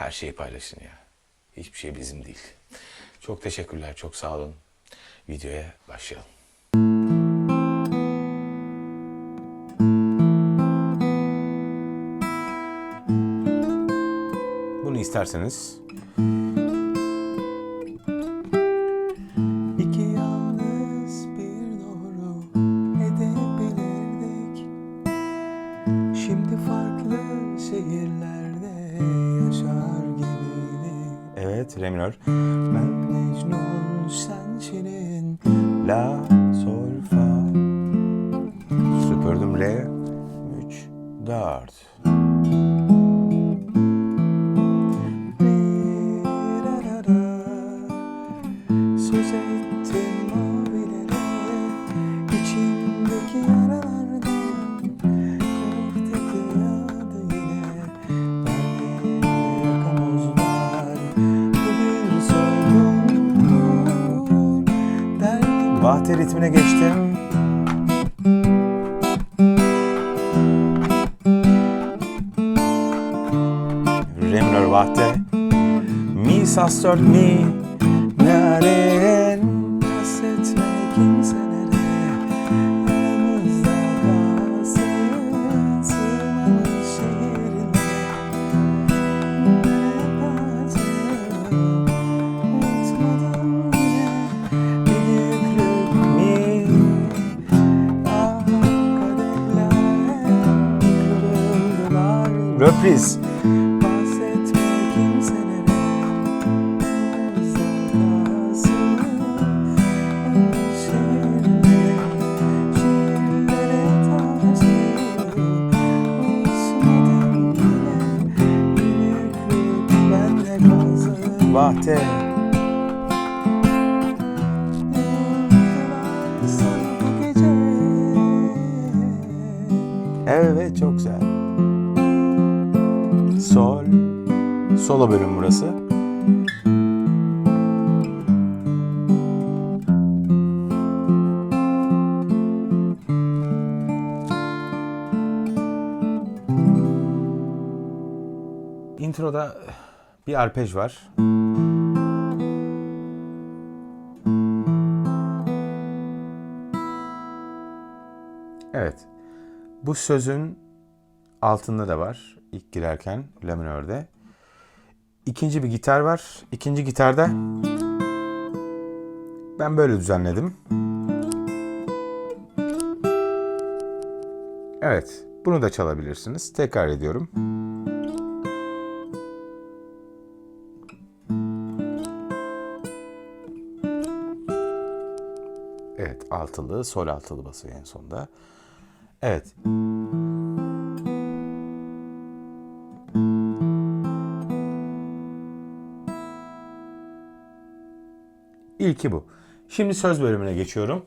her şeyi paylaşın ya. Hiçbir şey bizim değil. Çok teşekkürler, çok sağ olun. Videoya başlayalım. Bunu isterseniz Şimdi farklı şehirlerde evet re minör. Ben Mecnun sen Şirin La sol fa Süpürdüm re 3 4. Vahte ritmine geçtim. Re minör vahte. Mi sus 4 mi. Kalsın Vahte. Evet çok güzel. Sol. Solo bölüm burası. Introda bir arpej var. Evet. Bu sözün altında da var. ilk girerken la minörde. İkinci bir gitar var. İkinci gitarda ben böyle düzenledim. Evet. Bunu da çalabilirsiniz. Tekrar ediyorum. Evet. Altılı, sol altılı basıyor en sonda. Evet. İlki bu. Şimdi söz bölümüne geçiyorum.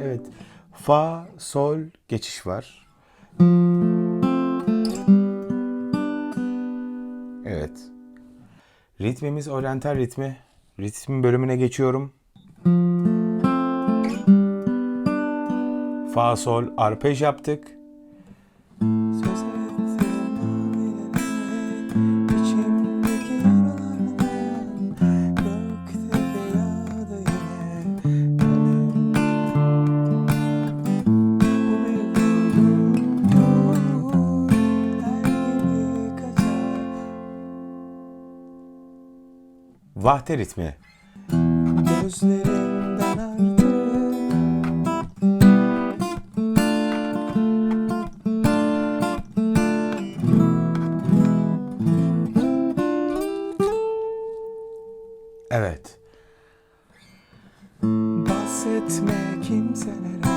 Evet. Fa, sol geçiş var. Evet. Ritmimiz oryantal ritmi. Ritmin bölümüne geçiyorum. Fa, sol, arpej yaptık. Vahte ritmi. Gözlerimden artık Evet. Bahsetme kimselere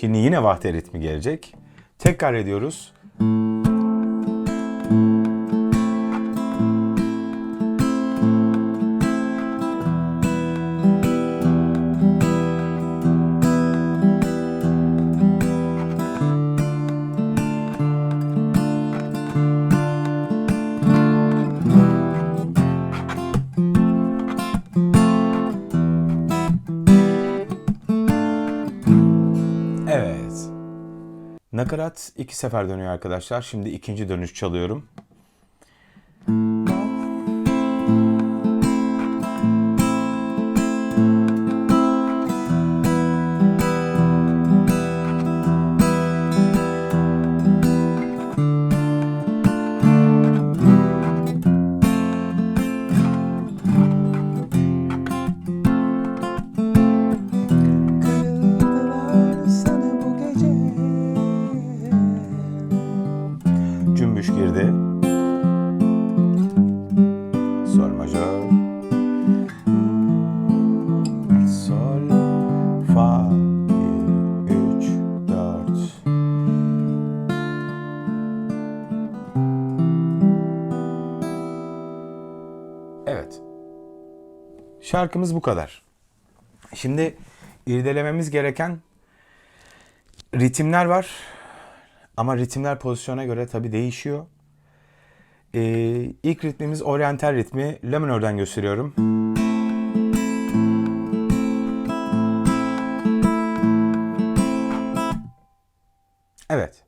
Şimdi yine vahte ritmi gelecek. Tekrar ediyoruz. Nakarat iki sefer dönüyor arkadaşlar. Şimdi ikinci dönüş çalıyorum. Şarkımız bu kadar. Şimdi irdelememiz gereken ritimler var. Ama ritimler pozisyona göre tabii değişiyor. Ee, ilk ritmimiz oryantal ritmi. La minörden gösteriyorum. Evet.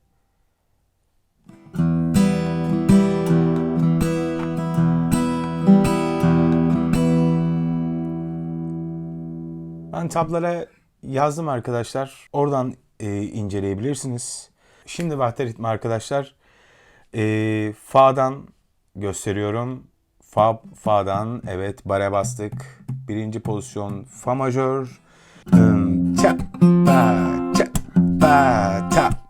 Ben tablara yazdım arkadaşlar. Oradan e, inceleyebilirsiniz. Şimdi vahte ritmi arkadaşlar. E, Fa'dan gösteriyorum. Fa, Fa'dan evet bare bastık. Birinci pozisyon Fa majör. Dın, ça, pa, ça, pa, ta.